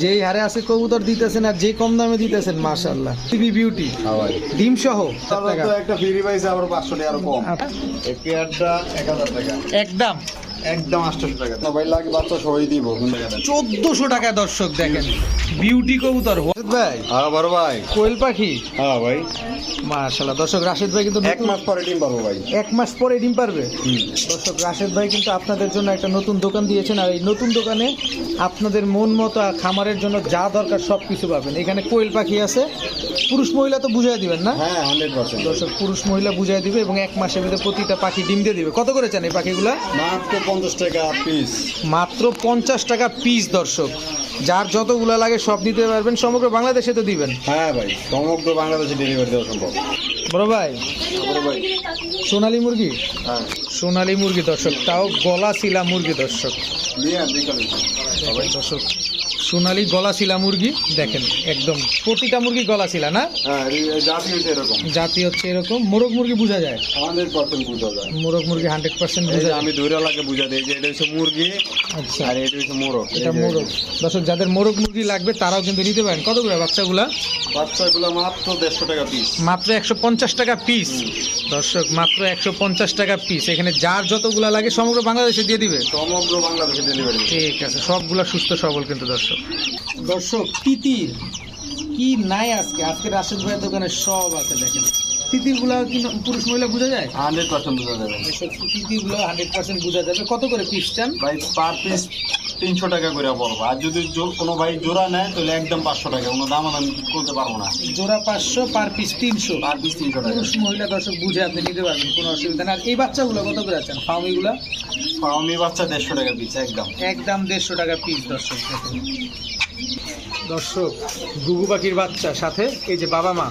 যেই হারে আছে কবুতর দিতেছেন আর যে কম দামে দিতেছেন মাশাআল্লাহ। টিভি বিউটি ডিম সহ। একটা ফ্রি পাইছে আবার পাঁচশো টাকা আরও কম। আচ্ছা। এই পেয়ারটা টাকা। একদম। একদম আটশোশো টাকা। না ভাই লাগে বাচ্চা সবাই দিব চোদ্দশো টাকা দর্শক দেখেন। বিউটি কবুতর। ভাই। হ্যাঁ বড় ভাই। কোয়েল পাখি। হ্যাঁ ভাই। মাশাআল্লাহ দর্শক রাশেদ ভাই কিন্তু এক মাস পরে ডিম পাবো ভাই। এক মাস পরে ডিম পারবে। দর্শক রাশেদ ভাই কিন্তু আপনাদের জন্য একটা নতুন দোকান দিয়েছেন আর এই নতুন দোকানে আপনাদের মন মতো আর খামারের জন্য যা দরকার সব কিছু পাবেন। এখানে কোয়েল পাখি আছে। পুরুষ মহিলা তো বুঝাই দিবেন না? হ্যাঁ হান্ড্রেড পার্সেন্ট দর্শক পুরুষ মহিলা বুঝাই দিবে এবং এক মাসের ভিতরে প্রতিটা পাখি ডিম দিয়ে দিবে। কত করে চান এই পাখিগুলা? মাত্র পঞ্চাশ টাকা পিস মাত্র পঞ্চাশ টাকা পিস দর্শক। যার যত যতগুলা লাগে সব দিতে পারবেন। সমগ্র বাংলাদেশে তো দিবেন। হ্যাঁ ভাই সমগ্র বাংলাদেশে ডেলিভারি দেওয়া সম্ভব। বড় ভাই সোনালী মুরগি? হ্যাঁ। সোনালী মুরগি দর্শক। তাও গলা শিলা মুরগি দর্শক। দর্শক সোনালী গলা শিলা মুরগি দেখেন একদম প্রতিটা মুরগি গলা শিলা না? হ্যাঁ জাতি হচ্ছে এরকম। জাতি হচ্ছে এরকম। মোরগ মুরগি বোঝা যায়? হান্ড্রেড পার্সেন্ট বুঝা যায়। মোরগ মুরগি হান্ড্রেড পার্সেন্ট বোঝা আমি ধরে লাগে বুঝা দিই যে এটা হচ্ছে মুরগি আচ্ছা। আর এটা হচ্ছে মোরগ। এটা মোরগ। দর্শক যাদের মোরগ মুরগি লাগবে তারাও কিন্তু নিতে পারেন। কত করে বাচ্চাগুলা? বাচ্চাগুলো মাত্র দেড়শো টাকা পিস মাত্র একশো পঞ্চাশ টাকা পিস দর্শক মাত্র একশো পঞ্চাশ টাকা পিস এখানে যার যতগুলা লাগে সমগ্র বাংলাদেশে দিয়ে দিবে। সমগ্র বাংলাদেশে ডেলিভারি ঠিক আছে সবগুলা সুস্থ সবল কিন্তু দর্শক। দর্শক তিতির কি নাই আজকে? আজকে রাশেদ ভাইয়ের দোকানে সব আছে দেখেন। তিতিরগুলো কি পুরুষ মহিলা বোঝা যায়? হান্ড্রেড পার্সেন্ট বোঝা যাবে। তিতিরগুলো হান্ড্রেড পার্সেন্ট বোঝা যাবে। কত করে পিস চান? ভাই পার পিস তিনশো টাকা করে পড়ব আর যদি কোনো ভাই জোড়া নেয় তাহলে একদম পাঁচশো টাকা। কোনো দাম আমি করতে পারব না। জোড়া পাঁচশো পার পিস তিনশো। পার পিস তিনশো টাকা। মহিলা দর্শক বুঝে আপনি নিতে পারবেন কোনো অসুবিধা না আর এই বাচ্চাগুলো কত করে আছেন? ফাউমিগুলো ফাউমি বাচ্চা দেড়শো টাকা পিস একদম। একদম দেড়শো টাকা পিস দর্শক। দর্শক ঘুঘু পাখির বাচ্চা সাথে এই যে বাবা মা।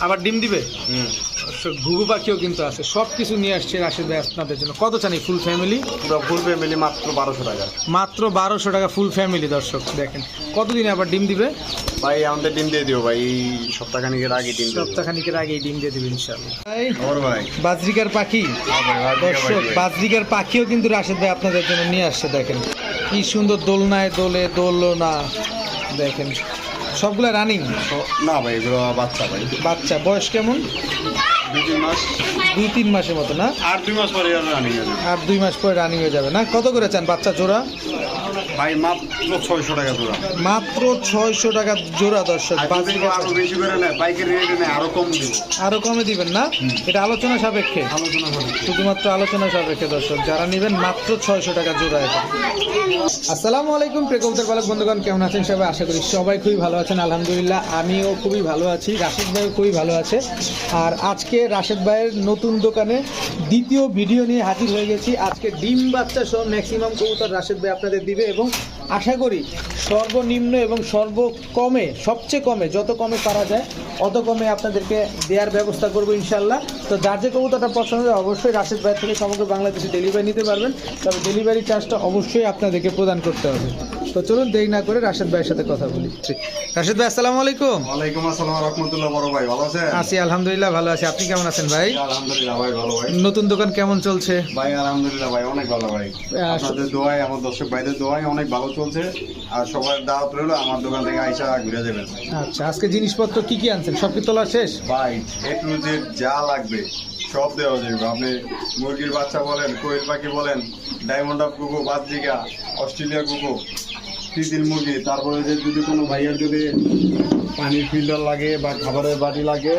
আবার ডিম দিবে? হুম। দর্শক ঘুঘু পাখিও কিন্তু আছে। সব কিছু নিয়ে আসছে রাশেদ ভাই আপনাদের জন্য। কত চান এই ফুল ফ্যামিলি? ফুল ফ্যামিলি মাত্র বারোশো টাকা। মাত্র বারোশো টাকা ফুল ফ্যামিলি দর্শক দেখেন। কতদিনে আবার ডিম দিবে? ভাই আমাদের ডিম দিয়ে দিও ভাই। সপ্তাহখানিকের আগে ডিম সপ্তাহখানিকের আগেই ডিম দিয়ে দিবে ইনশাল্লাহ ওর ভাই। বাজরিকার পাখি। দর্শক বাজরিকার পাখিও কিন্তু রাশেদ ভাই আপনাদের জন্য নিয়ে আসছে দেখেন। কি সুন্দর দোলনায় দোলে দোলনা। দেখেন। সবগুলা রানিং না ভাই এগুলো বাচ্চা ভাই। বাচ্চা। বয়স কেমন? মাস। দুই তিন মাসের মতো না? আর দুই মাস পরে রানিং আর দুই মাস পরে রানিং হয়ে যাবে না? কত করে চান বাচ্চা জোড়া? ভাই মাত্র ছয়শো টাকা জোড়া। মাত্র ছয়শো টাকা জোড়া দর্শক আর আরও বেশি করে নেয় বাইকের রেটে নেয় আরও কম দিব। আরও কমে দিবেন না? এটা আলোচনা সাপেক্ষে। আলোচনা শুধুমাত্র আলোচনা সাপেক্ষে দর্শক যারা নেবেন মাত্র ছয়শো টাকা জোড়া আসসালামু আলাইকুম পালক বন্ধুগণ কেমন আছেন সবাই? আশা করি সবাই খুবই ভালো আছেন আলহামদুলিল্লাহ। আমিও খুবই ভালো আছি রাশেদ ভাইও খুবই ভালো আছে। আর আজকে রাশেদ ভাইয়ের নতুন দোকানে দ্বিতীয় ভিডিও নিয়ে হাজির হয়ে গেছি। আজকে ডিম বাচ্চা সহ ম্যাক্সিমাম কবুতর রাশেদ ভাই আপনাদের দিবে। এবং আশা করি সর্বনিম্ন এবং সর্বকমে সবচেয়ে কমে যত কমে পারা যায় অত কমে আপনাদেরকে দেওয়ার ব্যবস্থা করব ইনশাল্লাহ। তো যার যে কবুতরটা পছন্দ হয় অবশ্যই রাশেদ ভাই থেকে সমগ্র বাংলাদেশে ডেলিভারি নিতে পারবেন। তবে ডেলিভারি চার্জটা অবশ্যই আপনাদেরকে প্রদান করতে হবে। তো চলুন দেরি না করে রাশেদ ভাইয়ের সাথে কথা বলি। রাশেদ ভাই আসসালামু আলাইকুম। ওয়ালাইকুম আসসালাম রহমতুল্লাহ বড় ভাই ভালো আছেন? আছি আলহামদুলিল্লাহ ভালো আছি। আপনি কেমন আছেন ভাই? আলহামদুলিল্লাহ ভাই ভালো ভাই। নতুন দোকান কেমন চলছে? ভাই আলহামদুলিল্লাহ ভাই অনেক ভালো ভাই। আপনাদের দোয়ায় আমার দর্শক ভাইদের দোয়ায় অনেক ভালো চলছে। আর সবার দাওয়াত রইল আমার দোকান থেকে আইসা ঘুরে যাবেন আচ্ছা আজকে জিনিসপত্র কি কি আনছেন? সব কি তোলা শেষ? ভাই এ টু জেড যা লাগবে সব দেওয়া যাবে। আপনি মুরগির বাচ্চা বলেন কোয়েল পাখি বলেন ডায়মন্ড আপ কুকু বাদরিকা অস্ট্রেলিয়া কুকু তিতিল মুরগি তারপরে যে যদি কোনো ভাইয়ার যদি পানির ফিল্টার লাগে বা খাবারের বাটি লাগে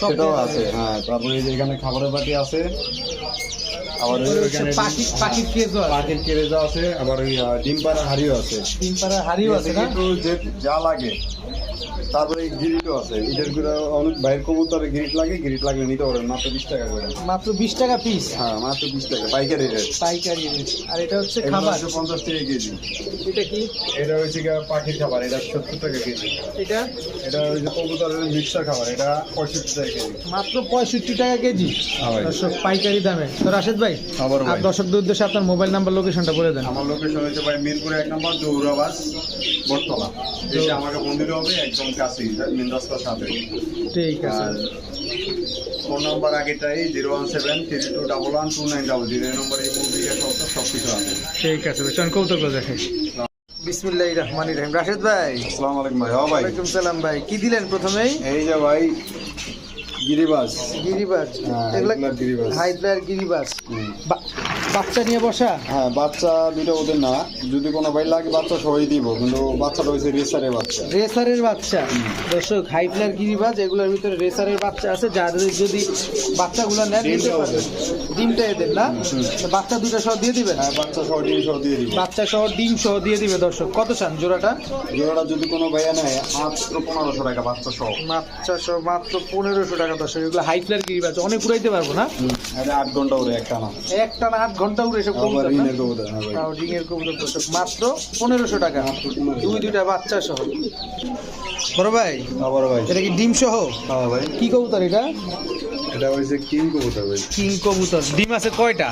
সব সেটাও দেওয়া আছে। হ্যাঁ তারপরে যে এখানে খাবারের বাটি আছে আবার ওইখানে পাখির কেজও আছে। পাখির কেরেজা আছে আবার ওই ডিম পাড়া হাড়িও আছে। ডিম পাড়া হাড়িও আছে না? একটু যে যা লাগে। তারপরে এই গিরিটও আছে। এটার করে অনেক বাইরের কবুতরে গিরিট লাগে গিরিট লাগলে নিতে পারেন মাত্র বিশ টাকা করে। মাত্র বিশ টাকা পিস হ্যাঁ মাত্র বিশ টাকা পাইকারি রেট পাইকারি rate। আর এটা হচ্ছে খাবার? হচ্ছে পঞ্চাশ টাকা কেজি। এটা কি? এটা হচ্ছে পাখির খাবার এটা সত্তর টাকা কেজি। এটা? এটা যে কবুতরের মিক্সার খাবার এটা পঁয়ষট্টি টাকা কেজি। মাত্র পঁয়ষট্টি টাকা কেজি? হ্যাঁ দর্শক পাইকারি দামে। তো রাশেদ ভাই আবার আর দর্শকদের উদ্দেশ্যে আপনার মোবাইল নাম্বার লোকেশনটা বলে দেন। আমার লোকেশন হচ্ছে ভাই মিরপুর এক নম্বর দৌড়াবাস বটতলা। এসে আমাকে মন্দির হবে একদম কাছেই সাথে। ঠিক আছে। Phone number আগেটাই zero one seven three two double one two nine double zero. নম্বরে এই মুভিকে সব সব কিছু আছে। ঠিক আছে ভাই চল কৌতুক দেখে বিসমিল্লাহ রহমান রহিম। রাশেদ ভাই। আসসালামু আলাইকুম ভাই। হ্যাঁ ভাই। ওয়ালাইকুম সালাম ভাই। কি দিলেন প্রথমেই? এই যে ভাই গিরিবাস। গিরিবাজ হ্যাঁ, এগুলা হাইড্রার গিরিবাজ। বাচ্চা নিয়ে বসা? হ্যাঁ বাচ্চা দুটো ওদের না। যদি কোনো ভাই লাগে বাচ্চা সবাই দিব কিন্তু বাচ্চাটা হয়েছে রেসারের বাচ্চা। রেসারের বাচ্চা? দর্শক হাইড্রার গিরিবাজ এগুলোর ভিতরে রেসারের বাচ্চা আছে। যাদের যদি বাচ্চাগুলো নেন নিতে ডিমটা পারবেন ডিমটা এদের না? বাচ্চা দুটো সহ দিয়ে দিবেন? হ্যাঁ বাচ্চা সহ ডিম সহ দিয়ে দিব। বাচ্চা সহ ডিম সহ দিয়ে দিবে দর্শক। কত চান জোড়াটা? জোড়াটা যদি কোনো ভাইয়া নেয় মাত্র পনেরোশো টাকা বাচ্চা সহ। বাচ্চা সহ মাত্র পনেরোশো টাকা দর্শক। এগুলো হাইড্রার গিরিবাজ অনেক উড়াইতে পারব না? আট ঘণ্টা ওরে একটা না একটা না আট ঘণ্টা উড়ে এসব হ্যাঁ ডিঙের কবুতর মাত্র পনেরোশো টাকা। দুই দুইটা বাচ্চা সহ। বড় ভাই বড় ভাই। এটা কি ডিম সহ? হ্যাঁ ভাই। কি কবুতর এটা? এটা হয়েছে কিং কবুতর ভাই। কিং কবুতর। ডিম আছে কয়টা?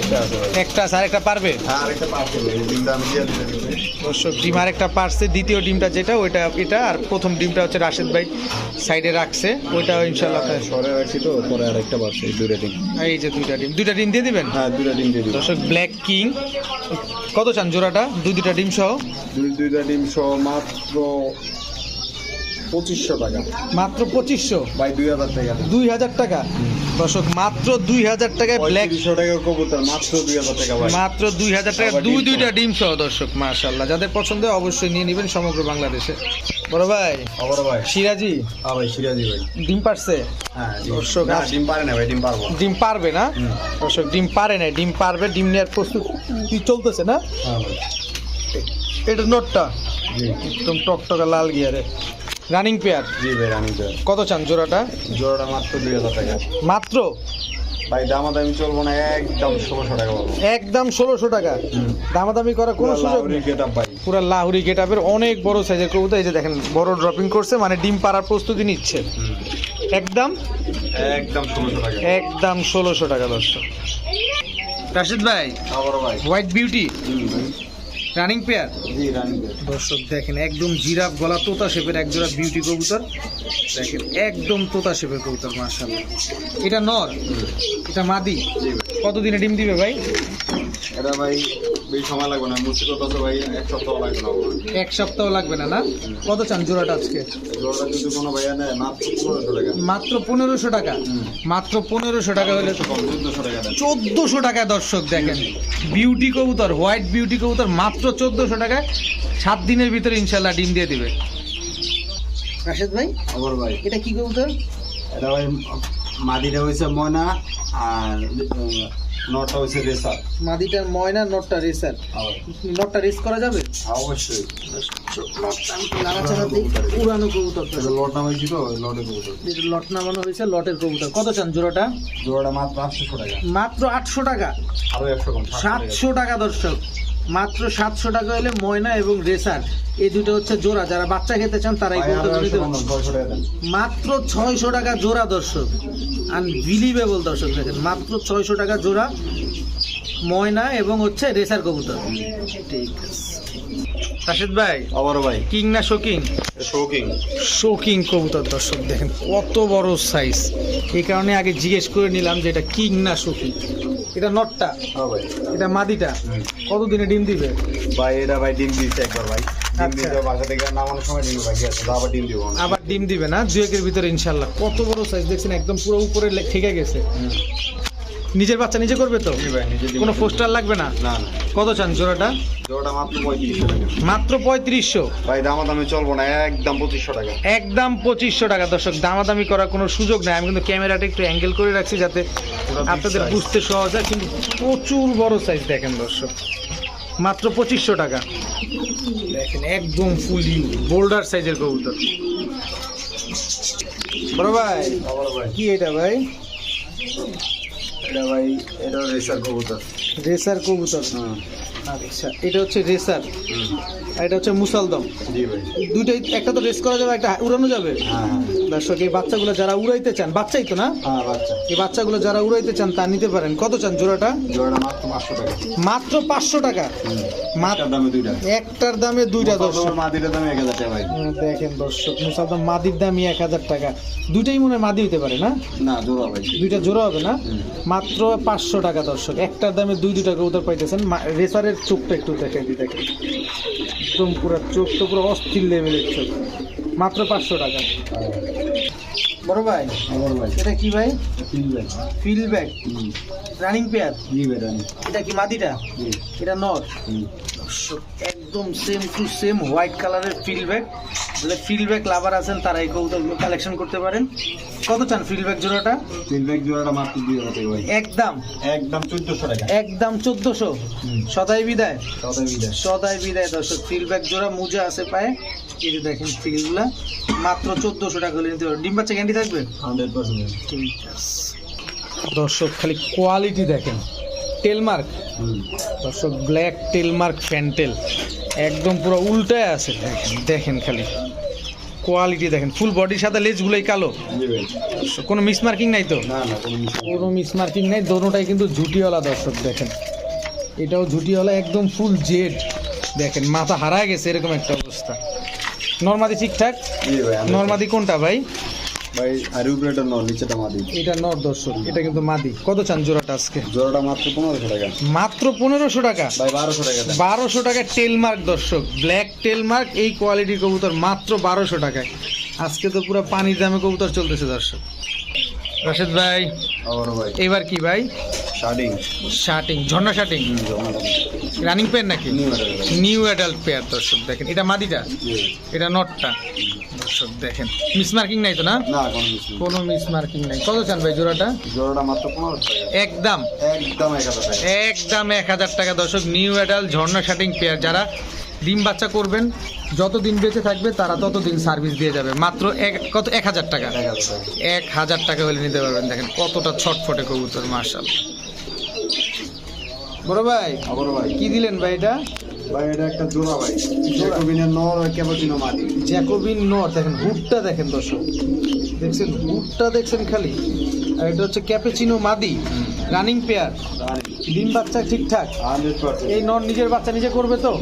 একটা আছে একটা আছে আরেকটা পারবে? হ্যাঁ আরেকটা পারবে ডিমটা আমি দিয়ে দিতে দর্শক ডিম আরেকটা পারছে দ্বিতীয় ডিমটা যেটা ওইটা এটা আর প্রথম ডিমটা হচ্ছে রাশেদ ভাই সাইডে রাখছে ওইটা ইনশাল্লাহ সরে রাখছি তো পরে আরেকটা একটা পারছে দুইটা ডিম। এই যে দুইটা ডিম। দুইটা ডিম দিয়ে দিবেন? হ্যাঁ দুইটা ডিম দিয়ে দিবেন। দর্শক ব্ল্যাক কিং কত চান জোড়াটা? দুই দুইটা ডিম সহ। দুই দুইটা ডিম সহ মাত্র পঁচিশশো টাকা। মাত্র পঁচিশশো? ভাই দুই হাজার টাকা। দুই হাজার টাকা? দর্শক মাত্র দুই হাজার টাকায় ব্ল্যাক টাকার কবুতর মাত্র দুই হাজার টাকা মাত্র দুই হাজার টাকা। দুই দুইটা। ডিম সহ দর্শক মাশাল্লাহ যাদের পছন্দ হয় অবশ্যই নিয়ে নেবেন সমগ্র বাংলাদেশে। বড় ভাই আবার ভাই। সিরাজি? হ্যাঁ ভাই সিরাজি ভাই। ডিম পারছে? হ্যাঁ দর্শক, ডিম পারে না ভাই ডিম পারব। ডিম পারবে না। দর্শক ডিম পারে না ডিম পারবে ডিম নেওয়ার প্রস্তুত কি চলতেছে না? হ্যাঁ এটা নোটটা। একদম টকটকা লাল গিয়ারে। রানিং পেয়ার জি ভাই রানিং পেয়ার কত চান জোড়াটা? জোড়াটা মাত্র দুই হাজার টাকা। মাত্র? ভাই দামাদামি চলবো না একদম ষোলোশো টাকা একদম ষোলোশো টাকা। দামাদামি করার কোনো সুযোগ নেই। ভাই। পুরো লাহুরি গেটাপের অনেক বড় সাইজের কবুতর এই যে দেখেন বড় ড্রপিং করছে মানে ডিম পাড়ার প্রস্তুতি নিচ্ছে। একদম? একদম ষোলোশো টাকা। একদম ষোলোশো টাকা দর্শক। রাশিদ ভাই ভাই। White beauty. রানিং পেয়ার জি রানি ভাই দর্শক দেখেন একদম জিরাফ গলা তোতা শেপের এক জোড়া বিউটি কবুতর। দেখেন একদম তোতা শেপের কবুতর মার্শাল্লাহ এটা নর? এটা মাদি? কতদিনে ডিম দিবে ভাই? এটা ভাই বেশি সময় লাগবে না। ভাই এক সপ্তাহ লাগবে না। এক সপ্তাহ লাগবে না না? কত চান জোড়াটা আজকে? জোড়াটা যদি কোনো ভাইয়া নেয় মাত্র পনেরোশো টাকা। মাত্র পনেরোশো টাকা? মাত্র পনেরোশো টাকা হলে তো কম টাকা চোদ্দশো টাকা দর্শক দেখেন। বিউটি কবুতর হোয়াইট বিউটি কবুতর মাত্র চোদ্দশো টাকায় সাত দিনের ভিতরে ইনশাল্লাহ ডিম দিয়ে দিবে। রাশেদ ভাই? আবার ভাই। এটা কি কবুতর? এটা ভাই মাটিটা হয়েছে ময়না আর নটা হয়েছে রেসার মাদিটার ময়না নটটা রেসার নটটা রেস করা যাবে? অবশ্যই। নাড়াচাড়া দিই। পুরানো কবুতর লট নামাইছি তো ওই লটে কবুতর। যেটা লট নামানো হয়েছে লটের কবুতর। কত চান জোড়াটা? জোড়াটা মাত্র আটশোশো টাকা। মাত্র আটশো টাকা। আরও একশো সাতশো টাকা দর্শক। মাত্র সাতশো টাকা হলে ময়না এবং রেসার। এই দুটো হচ্ছে জোড়া। যারা বাচ্চা খেতে চান তারা মাত্র ছয়শো টাকা জোড়া দর্শক। আনবিলিভেবল দর্শক দেখেন মাত্র ছয়শো টাকা জোড়া ময়না এবং হচ্ছে রেসার কবুতর। ঠিক আছে। রাশেদ ভাই আবার ভাই। কিং না শোকিং শোকিং শোকিং কবুতর দর্শক দেখেন কত বড় সাইজ এই কারণে আগে জিজ্ঞেস করে নিলাম যে এটা কিং না শোকিং এটা নটটা। হ্যাঁ এটা মাদিটা। কতদিনে ডিম দিবে? ভাই এটা ভাই ডিম দিচ্ছে একবার ভাই। ডিম আচ্ছা। আবার ডিম দিব আবার ডিম দিবে না? দু একের ভিতরে ইনশাল্লাহ। কত বড় সাইজ দেখছেন? একদম পুরো উপরে ঠেকে গেছে। নিজের বাচ্চা নিজে করবে তো? ভাই নিজে কোনো পোস্টার লাগবে না? কত চান জোড়াটা? জোড়াটা মাত্র পঁয়ত্রিশশো ভাই দামাদামি চলবো না একদম পঁচিশশো টাকা। একদম পঁচিশশো টাকা। দর্শক দামাদামি করার কোনো সুযোগ নেই। আমি কিন্তু ক্যামেরাটা একটু অ্যাঙ্গেল করে রাখছি যাতে আপনাদের বুঝতে সহজ হয় কিন্তু প্রচুর বড় সাইজ দেখেন দর্শক। মাত্র পঁচিশশো টাকা। দেখেন একদম ফুল বোল্ডার সাইজের কবুতর। বড় ভাই ভাই। কি এটা ভাই? এটা ভাই এটা রেসার কবুতর। রেসার কবুতর? হুম আচ্ছা এটা হচ্ছে রেসার। আর এটা হচ্ছে মুসালদম। জি ভাই। দুইটাই একটা তো রেস করা যাবে একটা উড়ানো যাবে। হ্যাঁ হ্যাঁ। দর্শক এই বাচ্চাগুলো যারা উড়াইতে চান বাচ্চাই তো না? হ্যাঁ বাচ্চা। এই বাচ্চাগুলো যারা উড়াইতে চান তা নিতে পারেন। কত চান জোড়াটা? মাত্র পাঁচশো টাকা। মাত্র পাঁচশো টাকা? মাত্র মাত্র দামে দুইটা। একটার দামে দুইটা দর্শক। হ্যাঁ, দেখেন দর্শক মুসাদম মাদির দামই এক হাজার টাকা। দুইটাই মনে হয় মাদি হতে পারে না? না জোড়া ভাই দুইটা জোড়া হবে না? মাত্র পাঁচশো টাকা দর্শক। একটার দামে দুই দুই টাকা উত্তর পাইতেছেন। রেসারের চোখটা একটু দেখে দিই দেখেন। একদম পুরো চোখ তো পুরো অস্থির লেভেলের চোখ। মাত্র পাঁচশো টাকা। বড় ভাই আমার ভাই। এটা কি ভাই? তিন ভাই ফিল ব্যাগ রানিং পেয়ার জি ভাই রানি এটা কি মাদিটা এটা নর? একদম সেম টু সেম হোয়াইট কালারের ফিল ব্যাগ যাদের ফিল ব্যাগ লাভার আছেন তারা এই কালেকশন করতে পারেন। কত চান ফিল ব্যাগ জোড়াটা? তিন ব্যাগ জোড়াটা মাত্র দুই হাজার টাকা একদম। একদম চোদ্দশো টাকা। একদম চোদ্দশো। সদাই বিদায়। সদাই বিদায়। সদাই বিদায় দর্শক ফিল ব্যাগ জোড়া মুজা আছে পায়ে। এই যে দেখেন ফিলগুলা মাত্র চোদ্দশো টাকা হলে নিতে পারবেন। ডিম বাচ্চা ক্যান্ডি থাকবে? Hundred percent. ঠিক আছে। দর্শক খালি কোয়ালিটি দেখেন। টেলমার্ক দর্শক ব্ল্যাক টেলমার্ক ফ্যান্টেল একদম পুরো উল্টায় আছে। দেখেন দেখেন খালি। কোয়ালিটি দেখেন। ফুল বডির সাথে লেজগুলোই কালো। কোনো মিস মার্কিং নাই তো? না না কোনো মিস মার্কিং নাই। দোনোটাই কিন্তু ঝুটিওয়ালা দর্শক দেখেন। এটাও ঝুটিওয়ালা একদম ফুল জেড দেখেন মাথা হারায় গেছে এরকম একটা অবস্থা। নর্মাদি ঠিকঠাক? নর্মাদি কোনটা ভাই? ভাই আর উপরেটা ন নিচেটা মাদি। এটা নর দর্শক এটা কিন্তু মাদি। কত চান জোড়াটা আজকে? জোড়াটা মাত্র পনেরোশো টাকা। মাত্র পনেরোশো টাকা? ভাই বারোশো টাকা দেন বারোশো টাকা টেলমার্ক দর্শক ব্ল্যাক টেলমার্ক এই কোয়ালিটির কবুতর মাত্র বারোশো টাকায়। আজকে তো পুরো পানির দামে কবুতর চলতেছে দর্শক। রাশেদ ভাই। এবার কি ভাই? শার্টিং শার্টিং ঝর্ণা শার্টিং রানিং পেয়ার নাকি? নিউ অ্যাডাল্ট পেয়ার দর্শক দেখেন। এটা মাদিটা এটা নটটা দর্শক দেখেন। মিস মার্কিং নাই তো না? কোনো মিস মার্কিং নাই। কত চান ভাই জোড়াটা? জোড়াটা মাত্র একদম। একদম এক হাজার টাকা। একদম এক হাজার টাকা দর্শক। নিউ অ্যাডাল্ট ঝর্ণা শার্টিং পেয়ার যারা ডিম বাচ্চা করবেন যত দিন বেঁচে থাকবে তারা তত দিন সার্ভিস দিয়ে যাবে। মাত্র এক কত? এক হাজার টাকা। এক হাজার টাকা। এক হাজার টাকা হলে নিতে পারবেন। দেখেন কতটা ছটফটে কবুতর মার্শাল বড় ভাই? আবার ভাই। কি দিলেন ভাই এটা? ভাই এটা একটা জোড়া ভাই। জ্যাকোবিনের নর আর ক্যাপাচিনো মাদি জ্যাকোবিন নট দেখেন হুডটা দেখেন দর্শক। দেখছেন হুডটা দেখছেন খালি। আর এটা হচ্ছে ক্যাপেচিনো মাদি রানিং পেয়ার। ডিম বাচ্চা ঠিকঠাক? এই নট নিজের বাচ্চা নিজে করবে তো?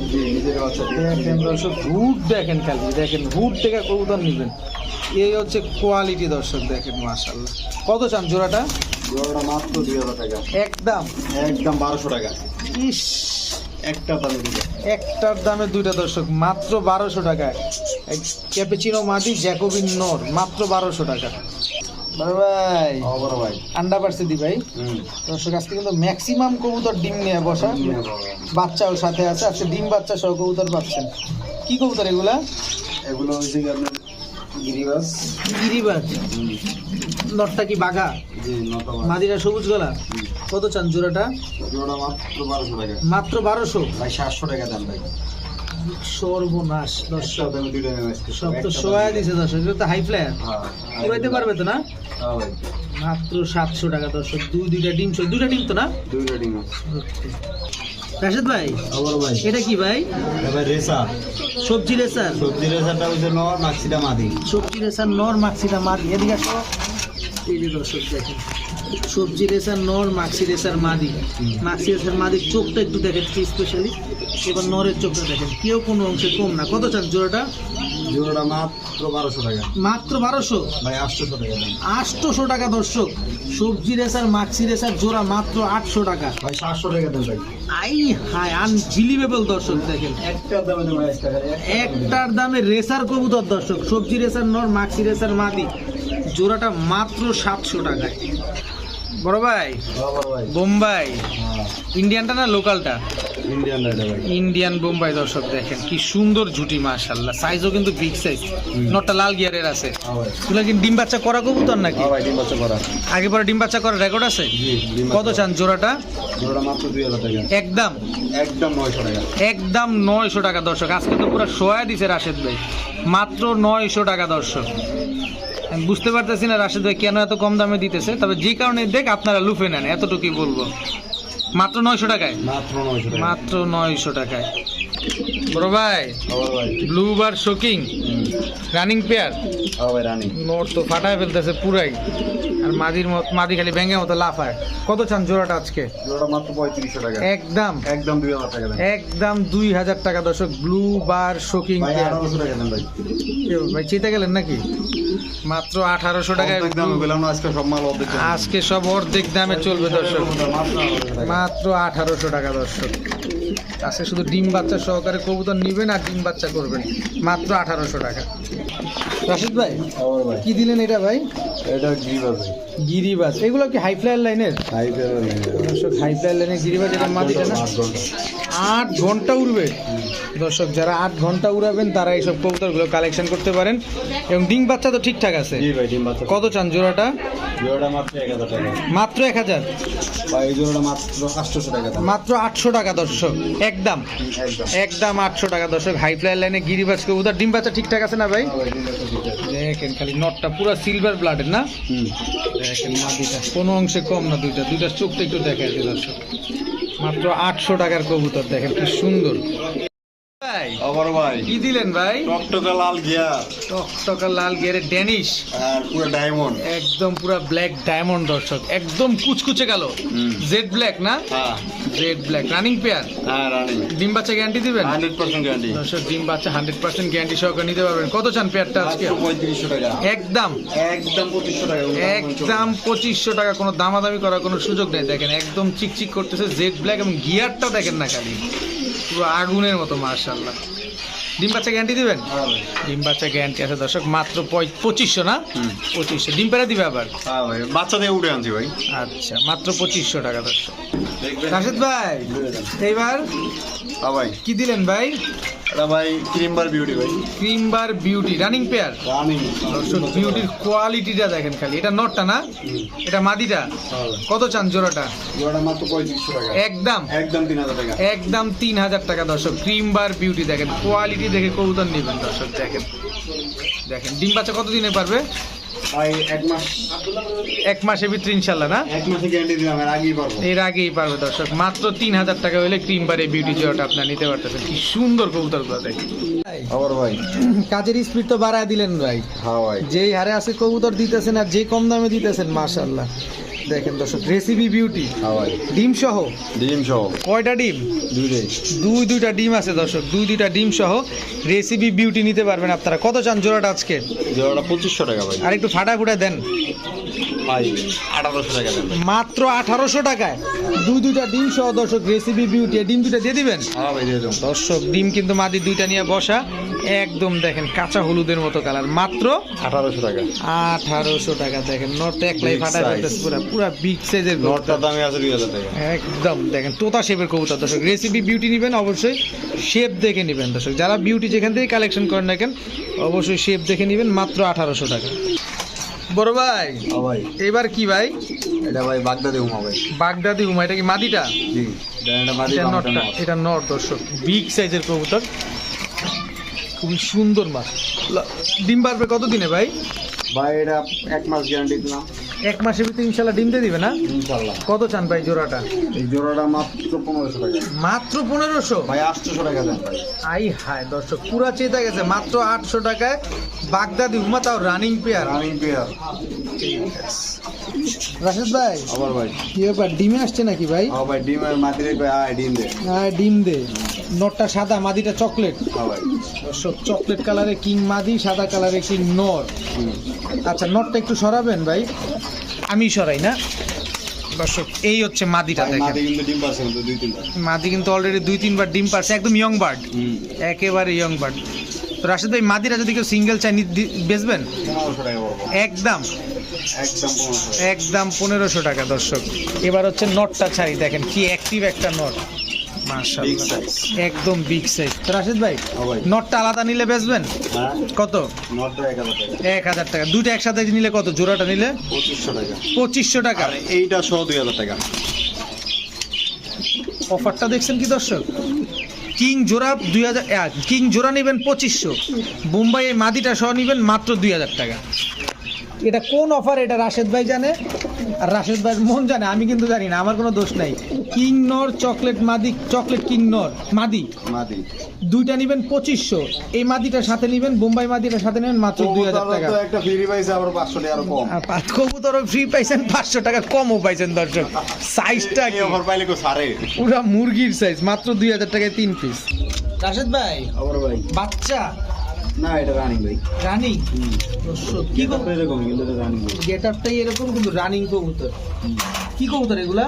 দেখেন দর্শক হুড দেখেন খালি দেখেন হুড থেকে কবুতর নেবেন। এই হচ্ছে কোয়ালিটি দর্শক দেখেন মাশাল্লাহ কত চান জোড়াটা? জোড়াটা মাত্র দুই হাজার টাকা। একদম। একদম বারোশো টাকা। ইস। একটা দামে দিবে একটার দামে দুইটা দর্শক মাত্র বারোশো টাকায় ক্যাপেচিনো মাদি জ্যাকোবিন নর মাত্র বারোশো টাকা। ভাই। ভাই। আন্ডা পারছে দি ভাই। হুম। দর্শক আজকে কিন্তু ম্যাক্সিমাম কবুতর ডিম নিয়ে বসা। বাচ্চাও সাথে আছে আজকে ডিম বাচ্চা সহ কবুতর পাচ্ছেন। কি কবুতর এগুলা? এগুলো হচ্ছে গিরিবাস। গিরিবাজ নটটা কি বাঘা? মাদিরা সবুজ গলা? কত চান জোড়াটা? জোড়া মাত্র বারোশো টাকা। মাত্র বারোশো? ভাই সাতশো টাকা দাম ভাই। সর্বনাশ দর্শক। সব তো সোয়া দিছে দর্শক এটা তো হাই ফ্লায়ার উড়াইতে পারবে তো না? হ্যাঁ মাত্র সাতশো টাকা দর্শক দুই দুইটা ডিম দুইটা ডিম তো না? দুইটা ডিম আছে। রাশেদ ভাই? আবার ভাই। এটা কি ভাই? এবার রেসা। সবজি রেসার সবজি রেসাটা হচ্ছে নর মাক্সিটা মাদি। সবজি রেসার নর মাক্সিটা মাদি। এদিকে আসো। এই যে দর্শক দেখেন সবজি রেসার নর মাক্সি রেসার মাদি। মাক্সি রেসার মাদির চোখটা একটু দেখেন স্পেশালি এবার নরের চোখটা দেখেন। কেউ কোনো অংশে কম না। কত চান জোড়াটা? জোড়াটা মাত্র বারোশো টাকা। মাত্র বারোশো? ভাই আটশোশো টাকা আটশোশো টাকা দর্শক। সবজি রেসার রেসার জোড়া মাত্র আটশো টাকা। ভাই সাতশো টাকা দেন ভাই। আই হাই আনবিলিভেবল দর্শক দেখেন। একটা দামে একটার দামে। রেসার কবুতর দর্শক। সবজি রেসার নর মাক্সি রেসার মাদি। জোড়াটা মাত্র সাতশো টাকায়। বড় ভাই? বোম্বাই। হ্যাঁ। ইন্ডিয়ানটা না লোকালটা? ইন্ডিয়ান বোম্বাই দর্শক দেখেন কি সুন্দর ঝুটি মাশাল্লাহ সাইজও কিন্তু বিগ সাইজ নটটা লাল গিয়ারের আছে। হ্যাঁ এগুলো কি ডিম বাচ্চা করা কবুতর নাকি? হ্যাঁ ডিম বাচ্চা করা। আগে পরে ডিম বাচ্চা করার রেকর্ড আছে? কত চান জোড়াটা? একদম। একদম নয়শো টাকা। একদম নয়শো টাকা দর্শক। আজকে তো পুরো সোয়া দিছে রাশেদ ভাই। মাত্র নয়শো টাকা দর্শক। আমি বুঝতে পারতেছি না রাশেদ ভাই কেন এত কম দামে দিতেছে তবে যে কারণে দেখ আপনারা লুফে নেন এতটুকুই বলব। মাত্র নয়শো টাকায়? মাত্র নয়শো টাকায়। মাত্র নয়শো টাকায়। বড় ভাই ব্লু বার শোকিং রানিং পেয়ার নোট তো ফাটায় ফেলতেছে পুরাই। আর মাদির মত মাদি খালি ব্যাঙের মতো লাফায়। কত চান জোড়াটা আজকে? একদম। একদম দুই হাজার টাকা একদম দুই হাজার টাকা দর্শক ব্লু বার শোকিং ভাই চেতে গেলেন নাকি? মাত্র আঠারোশো টাকায় আজকে সব মাল অর্ধেক দামে। আজকে সব অর্ধেক দামে চলবে দর্শক। মাত্র আঠারোশো টাকা দর্শক। আজকে শুধু ডিম বাচ্চা সহকারে কবুতর নেবেন আর ডিম বাচ্চা করবেন। মাত্র আঠারোশো টাকা। রাশিদ ভাই কি দিলেন এটা ভাই? এটা গ্রিবাস ভাই গিরিবাজ। এগুলো কি হাই ফ্লাইয়ার লাইনের হাই ফেয়ার দর্শক হাই ফ্লাইয়ার লাইনের গিরিবাজ এটা মাটিটা না? আট ঘণ্টা উড়বে। দর্শক যারা আট ঘণ্টা উড়াবেন তারা এইসব কবুতরগুলো কালেকশন করতে পারেন। এবং ডিম বাচ্চা তো ঠিকঠাক আছে? কত চান জোড়াটা? জোড়াটা মাত্র এক হাজার টাকা। মাত্র এক হাজার? ভাই এই জোড়াটা মাত্র আটশোশো টাকা মাত্র আটশো টাকা দর্শক। একদম। একদম একদম আটশো টাকা দর্শক। হাই ফ্লাইয়ার লাইনে গিরিবাজ কবুতর। ডিম বাচ্চা ঠিকঠাক আছে না ভাই? আছে। দেখেন খালি নটটা পুরো সিলভার ব্লাডের না? হুম। দেখেন মাদিটা কোনো অংশে কম না দুইটা? দুইটা চোখটা একটু দেখাই আছে মাত্র আটশো টাকার কবুতর দেখেন কি সুন্দর। ভাই? ভাই। কি দিলেন ভাই? টকটকা লাল গিয়ার টকটকা লাল গেরে ড্যানিশ। আর পুরো ডায়মন্ড। একদম পুরো ব্ল্যাক ডায়মন্ড দর্শক। একদম কুচকুচে গেল জেড ব্ল্যাক না? হ্যাঁ। জেড ব্ল্যাক রানিং পেয়ার হ্যাঁ রানি ডিম বাচ্চা গ্যারান্টি দিবেন? হান্ড্রেড পার্সেন্ট গ্যারান্টি দর্শক ডিম বাচ্চা হান্ড্রেড পার্সেন্ট গ্যারান্টি সহকারে নিতে পারবেন। কত চান পেয়ারটা আজকে? পঁয়ত্রিশশো টাকা। একদম। একদম পঁচিশশো টাকা। একদম পঁচিশশো টাকা। কোনো দামাদামি করার কোনো সুযোগ নেই। দেখেন একদম চিকচিক করতেছে জেড ব্ল্যাক এবং গিয়ারটা দেখেন না খালি। পুরো আগুনের মতো মার্শাল্লাহ ডিম বাচ্চা গ্যারান্টি দিবেন? হ্যাঁ। ডিম বাচ্চা গ্যারান্টি আছে দর্শক মাত্র পঁচিশশো না? পঁচিশশো। ডিম পেড়া দিবে আবার? হ্যাঁ বাচ্চা দিয়ে উঠে আনছি ভাই। আচ্ছা মাত্র পঁচিশশো টাকা দর্শক। রাশেদ ভাই এইবার হ্যাঁ ভাই। কি দিলেন ভাই? এটা ভাই ক্রিমবার বিউটি ভাই। Cream bar beauty running pair running দর্শক বিউটির কোয়ালিটিটা দেখেন খালি। এটা নটটা না? এটা মাদিটা? কত চান জোড়াটা? জোড়াটা মাত্র পঁয়ত্রিশশো টাকা। একদম? একদম তিন হাজার টাকা। একদম তিন হাজার টাকা দর্শক। ক্রিম বার বিউটি দেখেন। কোয়ালিটি দেখে কবুতর নেবেন দর্শক দেখেন। দেখেন ডিম বাচ্চা কতদিনে পারবে? ভাই এক মাস এক মাসের ভিতরে ইনশাল্লাহ না? এক মাসে গ্যারান্টি দিলাম এর আগেই পারব। এর আগেই পারবে দর্শক। মাত্র তিন হাজার টাকা হলে ক্রিম বারে বিউটি জয়টা আপনার নিতে পারতেছেন। কি সুন্দর কবুতরগুলো দেখেন আবার ভাই। কাজের স্পিড তো বাড়ায় দিলেন ভাই। হ্যাঁ ভাই। যেই হারে আছে কবুতর দিতেছেন আর যে কম দামে দিতেছেন মাশাল্লাহ দেখেন দর্শক রেসিপি বিউটি ডিম সহ? ডিম সহ। কয়টা ডিম? দুইটাই দুই দুইটা ডিম আছে দর্শক দুই দুইটা ডিম সহ রেসিপি বিউটি নিতে পারবেন আপনারা। কত চান জোড়াটা আজকে? জোড়াটা পঁচিশশো টাকা ভাই। আর একটু ফাটা ফুটা দেন। ভাই আঠারোশো টাকা মাত্র আঠারোশো টাকায়। দুই দুইটা ডিম সহ দর্শক রেসিপি বিউটি ডিম দুইটা দিয়ে দিবেন? হ্যাঁ দর্শক ডিম কিন্তু মাদি দুইটা নিয়ে বসা। একদম দেখেন কাঁচা হলুদের মতো কালার। মাত্র আঠারোশো টাকা। আঠারোশো টাকা দেখেন নট একলাই ফাটা. ফেলতেছে পুরা পুরা বিগ সাইজের নটটার দামে আছে দুই হাজার টাকা। একদম দেখেন তোতা শেপের কবুতর। দর্শক রেসিপি বিউটি নেবেন অবশ্যই শেপ দেখে নেবেন। দর্শক যারা বিউটি যেখান থেকে কালেকশন করেন না কেন অবশ্যই শেপ দেখে নেবেন মাত্র আঠারোশো টাকা। বড় ভাই ভাই। এবার কি ভাই? এটা ভাই বাগদাদি উমা ভাই। বাগদাদি উমা এটা কি মাদিটা? জি এটা নটটা এটা নট দর্শক। বিগ সাইজের কবুতর। খুবই সুন্দর মাছ। ডিম পারবে কত দিনে ভাই? ভাই এটা এক মাস গ্যারান্টি দিলাম। এক মাসের ভিতরে ইনশাল্লাহ ডিম দিয়ে দিবে না? ইনশাল্লাহ। কত চান ভাই জোড়াটা? এই জোড়াটা মাত্র পনেরোশো টাকা। মাত্র পনেরোশো? ভাই আটশোশো টাকা দেন আই হায় দর্শক পুরা চেতা গেছে মাত্র আটশো টাকায় বাগদাদি উমা তাও running pair running pair Rashed ভাই আবার ভাই। কি ব্যাপার ডিমে আসছে নাকি ভাই? হ্যাঁ ভাই ডিমের কয় আয় ডিম দে। ডিম দে। নটটা সাদা মাদিটা চকলেট। চকলেট কালারে কিং মাদি সাদা কালারে কিং নর। আচ্ছা নটটা একটু সরাবেন ভাই। আমি সরাই না। দর্শক এই হচ্ছে মাদিটা দেখেন। মাদি কিন্তু অলরেডি দুই তিনবার ডিম পারছে একদম ইয়ং বার্ড একেবারে ইয়ং বার্ড তো রাশেদ ভাই মাদিরা যদি কেউ সিঙ্গেল চাই বেচবেন? একদম। একদম পনেরোশো টাকা। দর্শক। এবার হচ্ছে নটটা ছাড়ি দেখেন কি অ্যাক্টিভ একটা নট. একদম বিগ সাইজ তো রাশেদ ভাই নটটা আলাদা নিলে বেচবেন? হ্যাঁ। কত? এক হাজার টাকা। দুইটা একসাথে নিলে কত? জোড়াটা নিলে? পঁচিশশো টাকা। পঁচিশশো টাকা। এইটা সহ দুই হাজার টাকা। অফারটা দেখছেন কি দর্শক? কিং জোড়া দুই হাজার কিং জোড়া নেবেন পঁচিশশো। মুম্বাই মাদিটা সহ নেবেন মাত্র দুই হাজার টাকা। এটা কোন অফার? এটা রাশেদ ভাই জানে। আর রাশেদ ভাই মন জানে আমি কিন্তু জানি না আমার কোনো দোষ নাই। কিংনর চকলেট মাদি চকলেট কিংনর মাদি। মাদি। দুইটা নিবেন পঁচিশশো। এই মাদিটার সাথে নিবেন বোম্বাই মাদিটার সাথে নেবেন মাত্র দুই হাজার টাকা। তো একটা ফ্রি পাইছে আবার পাঁচশো টাকা আরও কম। আর পাঁচ কবুতরও ফ্রি পাইছেন পাঁচশো টাকা কমও পাইছেন দর্শক। সাইজটা কি? অফার পাইলে কো সারে পুরা মুরগির সাইজ মাত্র দুই হাজার টাকায় তিন পিস রাশেদ ভাই আবার ভাই। বাচ্চা না এটা রানিং ভাই রানিং দর্শক কি কি এরকম কিন্তু এটা রানিং গেট আপটাই এরকম কিন্তু রানিং কবুতর। কি কবুতর এগুলা?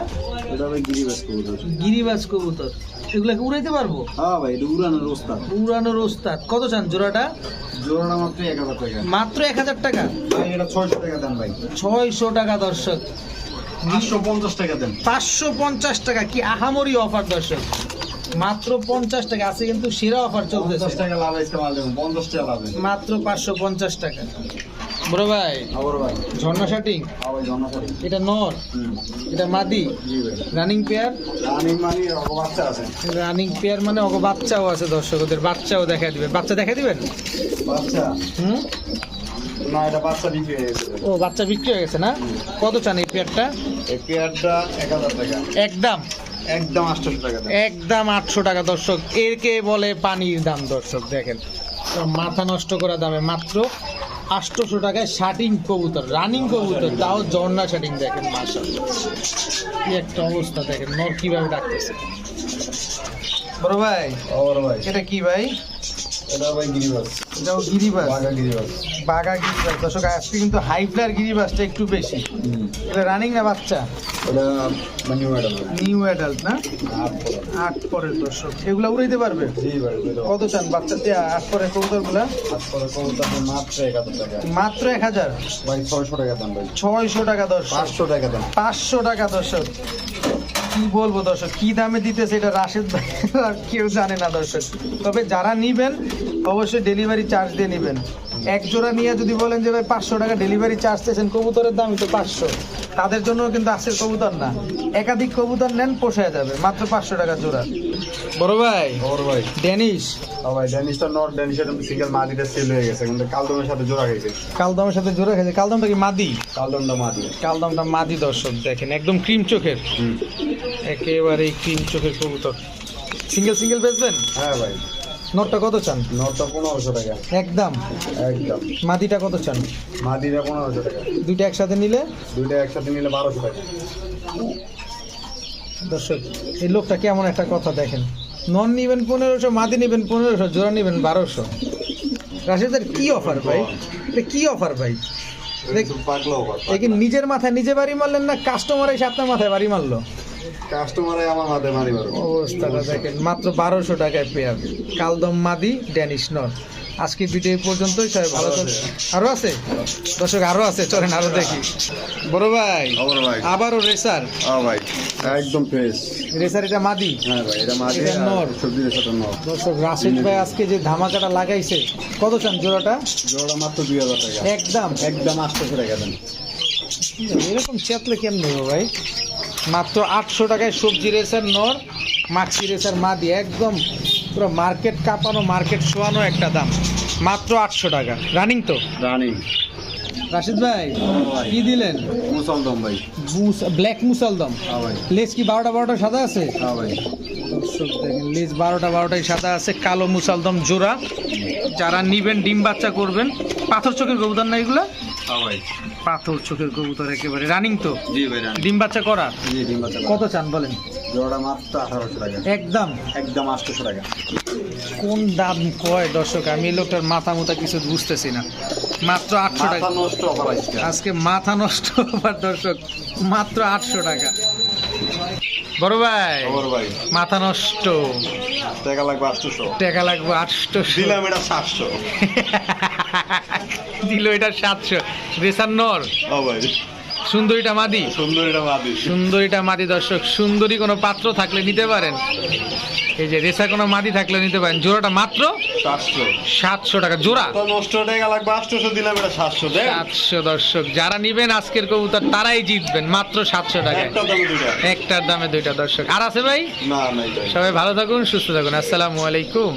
এটা ভাই গিরিবাস কবুতর। গিরিবাজ কবুতর। এগুলাকে উড়াইতে পারব? হ্যাঁ ভাই এটা উড়ানোর ওস্তাদ। উড়ানোর ওস্তাদ। কত চান জোড়াটা? জোড়াটা মাত্র এক হাজার টাকা। মাত্র এক হাজার টাকা? ভাই এটা ছয়শো টাকা দেন ভাই। ছয়শো টাকা দর্শক। পাঁচশো পঞ্চাশ টাকা দেন। পাঁচশো পঞ্চাশ টাকা। কি আহামরি অফার দর্শক। মাত্র পঞ্চাশ টাকা আছে কিন্তু সেরা অফার পঞ্চাশ টাকা লাভ পঞ্চাশ টাকা লাভ মাত্র পাঁচশো পঞ্চাশ টাকা। বড় ভাই আবার ভাই। ঝর্ণা শাটিং? এটা নর? এটা মাদি? রানিং পেয়ার রানিং মানে বাচ্চা আছে। রানিং পেয়ার মানে অগ বাচ্চাও আছে দর্শক ওদের বাচ্চাও দেখা দিবেন। বাচ্চা দেখা দিবেন? বাচ্চা? হুম? না এটা বাচ্চা বিক্রি হয়ে গেছে। ও বাচ্চা বিক্রি হয়ে গেছে না? কত চান এই পেয়ারটা এই পেয়ারটা এক হাজার টাকা। একদম। একদম আটশোশো টাকা একদম আটশো টাকা দর্শক। এরকে বলে পানির দাম দর্শক দেখেন। মাথা নষ্ট করা দামে মাত্র আটশোশো টাকায় শাটিং কবুতর রানিং কবুতর তাও ঝর্ণা শাটিং দেখেন মাসা কি একটা অবস্থা দেখেন নর কীভাবে ডাকতেছে। বড় ভাই আবার ভাই। এটা কি ভাই? এটা ভাই গিরিবাস। এটাও গিরিবাস। বাঘা গিরিবাস। দর্শক আজকে কিন্তু হাই ফ্লার গিরিবাসটা একটু বেশি। এটা রানিং না বাচ্চা? ওটা মানে নিউ অ্যাডাল্ট না? আট আট পরের দর্শক। এগুলা উড়াইতে পারবে? কত চান? বাচ্চাতে আট পরের কবুতরগুলা আট পরে কবুতর মাত্র এক হাজার টাকা। মাত্র এক হাজার? ভাই ছয়শো টাকা ভাই। ছয়শো টাকা দর্শক। পাঁচশো টাকা দেন পাঁচশো টাকা দর্শক। কি বলব দর্শক? কি দামে দিতেছে এটা রাশেদ ভাই আর কেউ জানে না দর্শক। তবে যারা নিবেন, অবশ্যই ডেলিভারি চার্জ দিয়ে নিবেন। এক জোড়া নিয়ে যদি বলেন যে ভাই পাঁচশো টাকা ডেলিভারি চার্জ চেয়েছেন কবুতরের দামই তো পাঁচশো। তাদের জন্য কিন্তু আজকের কবুতর না। একাধিক কবুতর নেন পোষায় যাবে। মাত্র পাঁচশো টাকা জোড়া। বড় ভাই? খবর ভাই। ড্যানিশ ও ভাই ড্যানিশটা নট ড্যানিশের সিঙ্গেল মাদিটা সেল হয়ে গেছে। কিন্তু কালদমের সাথে জোড়া কালদমের সাথে জোড়া খেয়েছে কালদমটা কি মাদি? কালদমটা মাদি। কালদমটা মাদি দর্শক দেখেন একদম ক্রিম চোখের। একেবারে ক্রিম চোখের কবুতর। সিঙ্গেল সিঙ্গেল বেচবেন? হ্যাঁ ভাই। নটটা কত চান? নটটা পনেরোশো টাকা। একদম। একদম। মাদিটা কত চান? মাদিটা পনেরোশো টাকা। দুইটা একসাথে নিলে? দুইটা একসাথে নিলে বারোশো টাকা। দর্শক এই লোকটা কেমন একটা কথা দেখেন। নন নিবেন পনেরোশো মাদি নিবেন পনেরোশো জোড়া নিবেন বারোশো। রাশিদের কি অফার ভাই? এটা কি অফার ভাই? নিজের মাথায় নিজে বাড়ি মারলেন না কাস্টমার এসে আপনার মাথায় বাড়ি মারলো? কাস্টমারে আমার হাতে মারি মারো অবস্থাটা দেখেন মাত্র বারোশো টাকায় পেয়ার কালদম মাদি ড্যানিশ নর। আজকে ভিডিও পর্যন্তই সবাই ভালো থাকবে আরও আছে? দর্শক আরও আছে চলেন আরও দেখি। বড় ভাই আবারও রেসার। ভাই একদম ফ্রেশ। রেসার এটা মাদি? হ্যাঁ ভাই এটা মাদি নর। সবজির সাথে নর। দর্শক রাশিদ ভাই আজকে যে ধামাকাটা লাগাইছে কত চান জোড়াটা? জোড়া মাত্র দুই হাজার টাকা। একদম। একদম আটশোশো টাকা দেন। এরকম চেতলে কেমন নেব ভাই? মাত্র আটশো টাকায় সবজি রেসার নর মাছি রেসার দিয়ে একদম পুরো মার্কেট কাঁপানো মার্কেট শোয়ানো একটা দাম। মাত্র আটশো টাকা। রানিং তো? রানিং। রাশিদ ভাই কি দিলেন? মুসলদম ভাই। ব্ল্যাক মুসালদম। হ্যাঁ লেজ কি বারোটা বারোটা সাদা আছে? হ্যাঁ দেখেন লেজ বারোটা বারোটাই সাদা আছে কালো মুসালদম জোড়া। যারা নিবেন ডিম বাচ্চা করবেন পাথর চোখের কবুতর না এগুলো? পাথর চোখের কবুতর একেবারে। রানিং তো? জি ভাই ডিম বাচ্চা করা জি ডিম বাচ্চা কত চান বলেন? জোড়া মাত্র আঠারোশো টাকা। একদম? একদম আটশোশো টাকা। কোন দাম কয় দর্শক? আমি এই লোকটার মাথা মুথা কিছু বুঝতেছি না। মাত্র আটশো টাকা। নষ্ট আজকে আজকে মাথা নষ্ট হবার দর্শক মাত্র আটশো টাকা। বড় ভাই বড় ভাই। মাথা নষ্ট। টাকা লাগবে আটশোশো। টাকা লাগবে আটশো দিলাম এটা সাতশো। দিল এটা সাতশো। রেসার নর। ও ভাই। সুন্দরীটা মাদি? সুন্দর এটা মাদি। সুন্দরীটা মাদি দর্শক। সুন্দরী কোনো পাত্র থাকলে নিতে পারেন। এই যে রেসা কোনো মাদি থাকলে নিতে পারেন। জোড়াটা মাত্র? সাতশো। টাকা। জোড়া? নষ্ট টাকা লাগবে আটশোশো দিলাম এটা সাতশো সাতশো দর্শক। যারা নিবেন আজকের কবুতর তারাই জিতবেন। মাত্র সাতশো দুইটা। একটার দামে দুইটা দর্শক। আর আছে ভাই? না ভাই। সবাই ভালো থাকুন সুস্থ থাকুন। আসসালামু আলাইকুম।